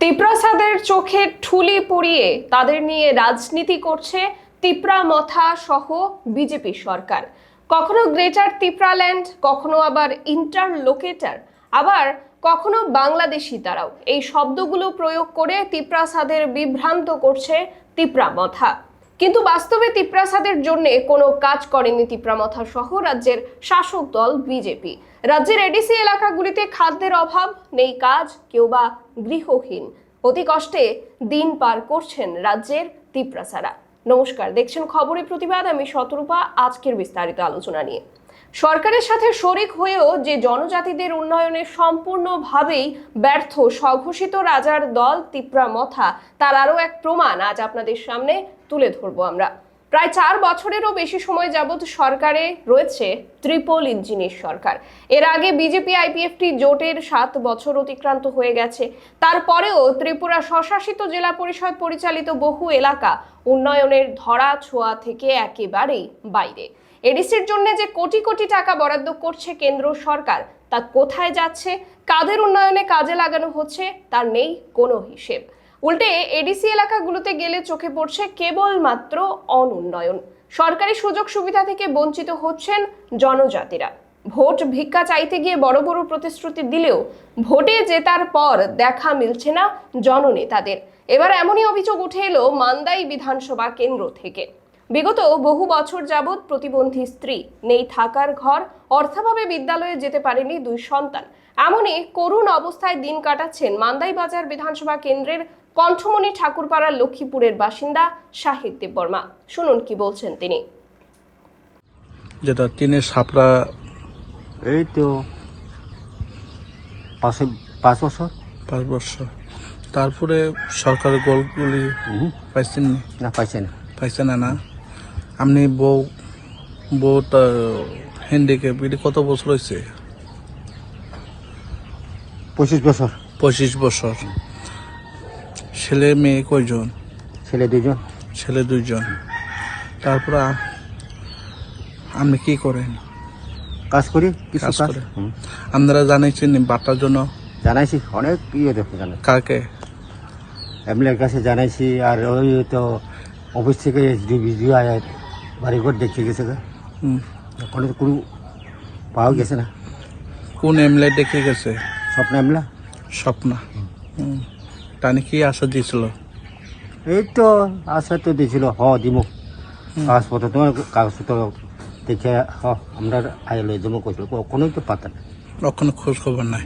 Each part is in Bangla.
তিপ্রাসাদের চোখে ঠুলি পরিয়ে তাদের নিয়ে রাজনীতি করছে তিপ্রা মথা সহ বিজেপি সরকার। কখনো গ্রেটার তিপ্রাল্যান্ড, কখনো আবার ইন্টার লোকেটার আবার কখনো বাংলাদেশি তারাও। এই শব্দগুলো প্রয়োগ করে তিপ্রাসাদের বিভ্রান্ত করছে তিপ্রা মথা কিন্তু বাস্তবে তিপ্রাসাদের জন্য কোনো কাজ করেনি তিপ্রামথা সহ রাজ্যের শাসক দল বিজেপি। রাজ্যের এডিসি এলাকাগুলিতে খাদ্যের অভাব, নেই কাজ, কেউ বা গৃহহীন। অতি কষ্টে দিন পার করছেন রাজ্যের তিপ্রাসারা। নমস্কার, দেখছেন খবরের প্রতিবাদ। আমি শতরূপা, আজকের বিস্তারিত আলোচনা নিয়ে। সরকারের সাথে শরিক হয়েও যে জনজাতিদের উন্নয়নে সম্পূর্ণভাবেই ব্যর্থ স্বঘোষিত রাজার দল তিপ্রা মথা, তার আরও এক প্রমাণ আজ আপনাদের সামনে তুলে ধরবো আমরা। প্রায় চার বছরেরও বেশি সময় যাবৎ সরকারে রয়েছে ত্রিপল ইঞ্জিনের সরকার। এর আগে বিজেপি, আইপিএফটি জোটের সাত বছর অতিক্রান্ত হয়ে গেছে। তারপরেও ত্রিপুরা স্বশাসিত জেলা পরিষদ পরিচালিত বহু এলাকা উন্নয়নের ধরা ছোঁয়া থেকে একেবারেই বাইরে। এডিসির জন্য যে কোটি কোটি টাকা বরাদ্দ করছে কেন্দ্র সরকার, তা কোথায় যাচ্ছে, কাদের উন্নয়নে কাজে লাগানো হচ্ছে, তার নেই কোনো হিসেব। উল্টে এডিসি এলাকাগুলোতে গেলে চোখে পড়ছে কেবলমাত্র অনুন্নয়ন। সরকারি সুযোগ সুবিধা থেকে বঞ্চিত হচ্ছেন জনজাতিরা। ভোট ভিক্ষা চাইতে গিয়ে বড় বড় প্রতিশ্রুতি দিলেও ভোটে জেতার পর দেখা মিলছে না জননেতাদের। এবার এমনই অভিযোগ উঠে এলো মান্দাই বিধানসভা কেন্দ্র থেকে। বিগত বহু বছর যাবৎ প্রতিবন্ধী স্ত্রী নেই থাকার ঘর অর্থাভাবে বিদ্যালয়ে যেতে পারেনি দুই সন্তান। এমনই করুণ অবস্থায় দিন কাটাচ্ছেন মান্দাই বাজার বিধানসভা কেন্দ্রের কণ্ঠমণি ঠাকুরপাড়ার লক্ষ্মীপুরের বাসিন্দা শাহিদ দেববর্মা। শুনুন কি বলছেন তিনি। যেটা টিনের সাপড়া এই তো পাঁচ পাঁচ বছর? পাঁচ বছর। তারপরে সরকারের গোলগুলি পাইছেন না পাইছে না। পাইছে না না? আপনি বউ বউ তার হ্যান্ডিক্যাপ এটি কত বছর হয়েছে পঁচিশ বছর। পঁচিশ বছর। ছেলে মেয়ে কয়জন? ছেলে দুজন ছেলে দুইজন। তারপর আপনি কি করেন? কাজ করি কিছু কাজ করে। আপনারা জানাইছেন বাটার জন্য? জানাইছি অনেক ইয়ে দেখো জানাই কাকে? এমএলএর কাছে জানাইছি আর ওই তো অফিস থেকে বিজু আয় বাড়ি ঘর দেখে গেছে গা। হুম। ওখানে তো কোনো পাওয়া গেছে না? কোন এমএলএ দেখে গেছে? স্বপ্ন এমলা? স্বপ্না। হুম। টানি কি আশা দিয়েছিল এই তো আশা তো দিয়েছিল হ দিব কাগজপত্র তোমার কাগজপত্র দেখে হ আমরা আয় লয়ে জমা করছিল কখনোই তো পাতা না কখনো খোঁজ খবর নাই।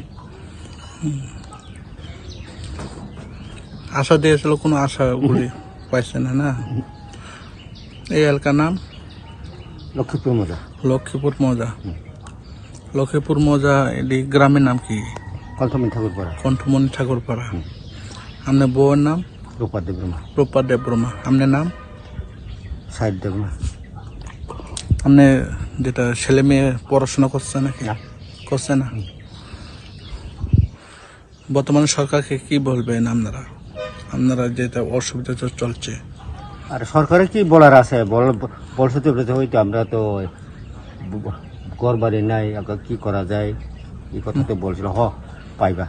আশা দিয়েছিল কোনো আশা পাইছে না না? এই এলাকার নাম? লক্ষ্মীপুর মজা। লক্ষ্মীপুর মৌজা। লক্ষ্মীপুর মৌজা এটি গ্রামের নাম কি? কণ্ঠমিন ঠাকুর পড়া কণ্ঠমণি ঠাকুরপাড়া। আপনার বউয়ের নাম? রূপা দেবরমা রূপা দেবরমা আপনার নাম? সাহিদ দেবরমা আপনি যেটা ছেলে মেয়ে পড়াশোনা করছে নাকি। করছে না? বর্তমানে সরকারকে কি বলবেন আপনারা? আপনারা যেটা অসুবিধা চলছে। আর সরকারের কি বলার আছে? বল বলছে তো বলতে হয়তো আমরা তো ঘর বাড়ি নাই কি করা যায়? এই কথা তো বলছিল। হ পাইবা।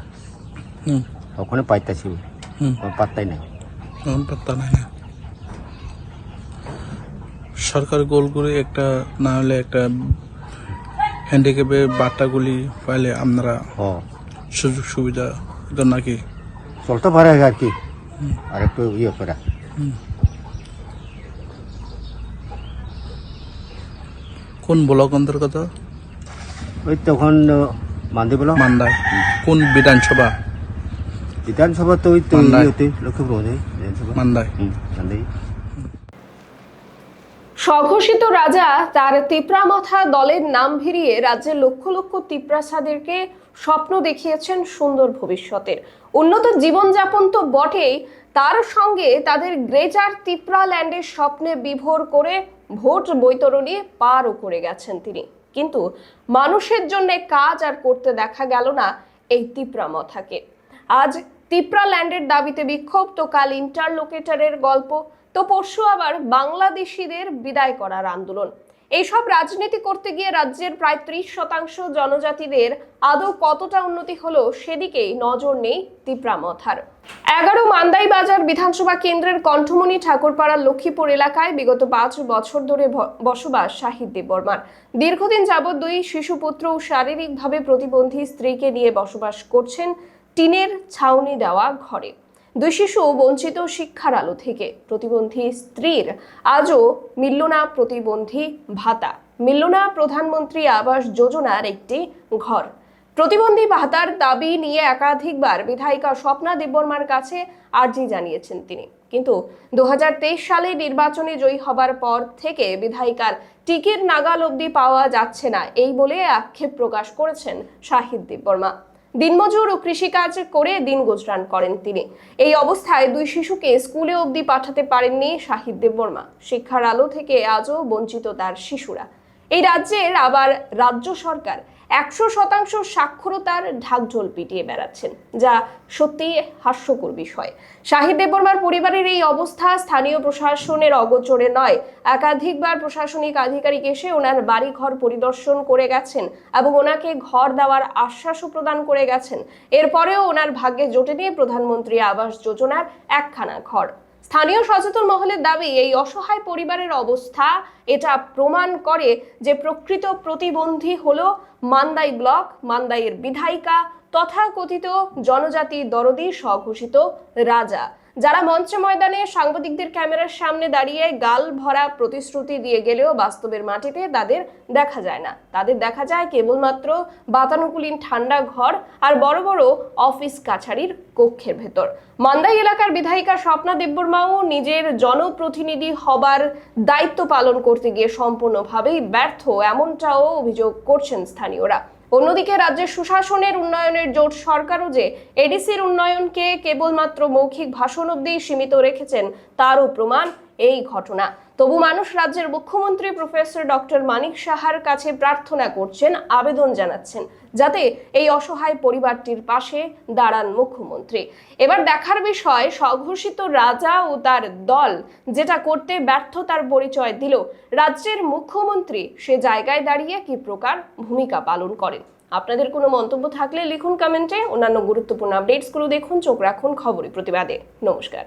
হুম। ওখানে পাইতাছি। হুম। পাত্তাই নাই। পাত্তা নাই না। সরকার গোলগুলি একটা না হলে একটা হ্যান্ডিক্যাপে বার্তাগুলি পাইলে আপনারা হ। সুযোগ সুবিধা নাকি? চলতে পারে আর কি। আর একটু ইয়ে করা। কোন ব্লক অন্তর্গত? ওই তখন মান্দি বলো মান্দায় কোন বিধানসভা? বিধানসভা তো ওই তো মান্দায়। ইয়েতে লক্ষ্মীপুর মধ্যে বিধানসভা। মান্দায় হুম, মান্দি স্বঘোষিত রাজা তার তিপ্রামথা দলের নাম ভিড়িয়ে রাজ্যের লক্ষ লক্ষ তিপ্রাসাদেরকে স্বপ্ন দেখিয়েছেন সুন্দর ভবিষ্যতের। উন্নত জীবনযাপন তো বটেই তার সঙ্গে তাদের গ্রেটার তিপ্রা ল্যান্ডের স্বপ্নে বিভোর করে ভোট বৈতরণী পারও করে গেছেন তিনি। কিন্তু মানুষের জন্য কাজ আর করতে দেখা গেল না এই তিপ্রা মথাকে। আজ তিপ্রা ল্যান্ডের দাবিতে বিক্ষোভ তো কাল ইন্টারলোকেটারের গল্প, তো পরশু আবার বাংলাদেশিদের বিদায় করার আন্দোলন। এইসব রাজনীতি করতে গিয়ে রাজ্যের প্রায় ত্রিশ শতাংশ জনজাতিদের আদৌ কতটা উন্নতি হলো সেদিকেই নজর নেই তিপ্রামথার এগারো মান্দাই বাজার বিধানসভা কেন্দ্রের কণ্ঠমণি ঠাকুরপাড়ার লক্ষ্মীপুর এলাকায় বিগত পাঁচ বছর ধরে বসবাস শাহিদ দেববর্মার। দীর্ঘদিন যাবৎ দুই শিশুপুত্র ও শারীরিকভাবে প্রতিবন্ধী স্ত্রীকে নিয়ে বসবাস করছেন টিনের ছাউনি দেওয়া ঘরে। দুই শিশু বঞ্চিত শিক্ষার আলো থেকে। প্রতিবন্ধী স্ত্রীর আজও মিলল না প্রতিবন্ধী ভাতা। মিলল না প্রধানমন্ত্রী আবাস যোজনার একটি ঘর। প্রতিবন্ধী ভাতার দাবি নিয়ে একাধিকবার বিধায়িকা স্বপ্না দেববর্মার কাছে আর্জি জানিয়েছেন তিনি। কিন্তু দু হাজার তেইশ সালে নির্বাচনে জয়ী হবার পর থেকে বিধায়িকার টিকিট নাগাল অবধি পাওয়া যাচ্ছে না, এই বলে আক্ষেপ প্রকাশ করেছেন শাহিদ দেববর্মা। দিনমজুর ও কৃষিকাজ করে দিন গুজরান করেন তিনি। এই অবস্থায় দুই শিশুকে স্কুলে অবধি পাঠাতে পারেননি শাহিদ দেববর্মা। শিক্ষার আলো থেকে আজও বঞ্চিত তার শিশুরা। এই রাজ্যের আবার রাজ্য সরকার একশো শতাংশ সাক্ষরতার ঢাকঢোল পিটিয়ে বেড়াচ্ছেন, যা সত্যি হাস্যকর বিষয়। শাহিদ দেববর্মার পরিবারের এই অবস্থা স্থানীয় প্রশাসনের অগোচরে নয়। একাধিকবার প্রশাসনিক আধিকারিক এসে ওনার বাড়ি ঘর পরিদর্শন করে গেছেন এবং ওনাকে ঘর দেওয়ার আশ্বাসও প্রদান করে গেছেন। এরপরেও ওনার ভাগ্যে জোটেনি প্রধানমন্ত্রী আবাস যোজনার একখানা ঘর। স্থানীয় সচেতন মহলের দাবি, এই অসহায় পরিবারের অবস্থা এটা প্রমাণ করে যে প্রকৃত প্রতিবন্ধী হল মান্দাই ব্লক, মান্দাইয়ের বিধায়িকা, তথাকথিত জনজাতি দরদি স্বঘোষিত রাজা। যারা মঞ্চ ময়দানে সাংবাদিকদের ক্যামেরার সামনে দাঁড়িয়ে গাল ভরা প্রতিশ্রুতি দিয়ে গেলেও বাস্তবের মাটিতে তাদের দেখা যায় না। তাদের দেখা যায় কেবলমাত্র বাতানুকূলীন ঠান্ডা ঘর আর বড় বড় অফিস কাছারির কক্ষের ভেতর। মান্দাই এলাকার বিধায়িকা স্বপ্না দেববর্মাও নিজের জনপ্রতিনিধি হবার দায়িত্ব পালন করতে গিয়ে সম্পূর্ণভাবেই ব্যর্থ, এমনটাও অভিযোগ করছেন স্থানীয়রা। অন্যদিকে রাজ্যের সুশাসনের উন্নয়নের জোট সরকারও যে এডিসির উন্নয়নকে কেবলমাত্র মৌখিক ভাষণ অব্দি সীমিত রেখেছেন, তারও প্রমাণ এই ঘটনা। তবু মানুষ রাজ্যের মুখ্যমন্ত্রী প্রফেসর ডক্টর মানিক সাহার কাছে প্রার্থনা করছেন, আবেদন জানাচ্ছেন, যাতে এই অসহায় পরিবারটির পাশে দাঁড়ান মুখ্যমন্ত্রী। এবার দেখার বিষয়, স্বঘোষিত রাজা ও তার দল যেটা করতে ব্যর্থতার পরিচয় দিল। রাজ্যের মুখ্যমন্ত্রী সে জায়গায় দাঁড়িয়ে কি প্রকার ভূমিকা পালন করেন? আপনাদের কোনো মন্তব্য থাকলে লিখুন কমেন্টে। অন্যান্য গুরুত্বপূর্ণ আপডেটসগুলো দেখুন, চোখ রাখুন খবরের প্রতিবাদে। নমস্কার।